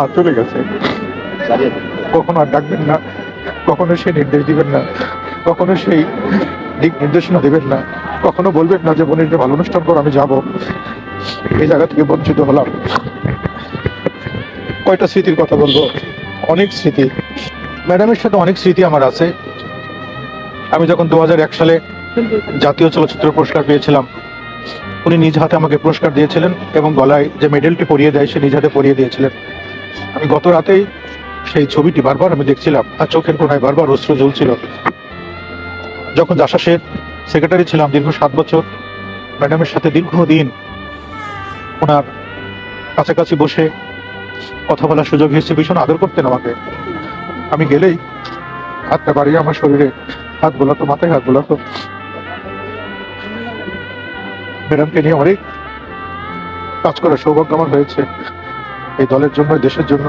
আর চলে গেছে। কখনো আর ডাকবেন না কখনো সেই নির্দেশ দিবেন না কখনো সেই দিক নির্দেশনা দেবেন না কখনো বলবেন না যে বোনের ভালো অনুষ্ঠান করো আমি যাব। এই জায়গা থেকে বঞ্চিত হলাম। কয়টা স্মৃতির কথা বলব? অনেক স্মৃতি। ম্যাডামের সাথে অনেক স্মৃতি আমার আছে। আমি যখন দু হাজার এক সালে জাতীয় চলচ্চিত্র পুরস্কার পেয়েছিলাম উনি নিজ হাতে আমাকে পুরস্কার দিয়েছিলেন এবং গলায় যে মেডেলটি পরিয়ে দেয় সে নিজ হাতে পরিয়ে দিয়েছিলেন। আমি গত রাতেই সেই ছবিটি বারবার আমি দেখছিলাম। আর চোখের কোনায় বারবার অস্ত্র জ্বলছিল। যখন জাসাসের সেক্রেটারি ছিলাম দীর্ঘ সাত বছর, ম্যাডামের সাথে দীর্ঘদিন ওনার কাছাকাছি বসে কথা বলার সুযোগ হয়েছে, ভীষণ আদর করতেন আমাকে। আমি গেলেই হাতটা বাড়িয়ে আমার শরীরে হাত বোলাতো, মাথায় হাত বোলাতো। ম্যাডামকে নিয়ে অনেক কাজ করার সৌভাগ্য আমার হয়েছে। এই দলের জন্য দেশের জন্য।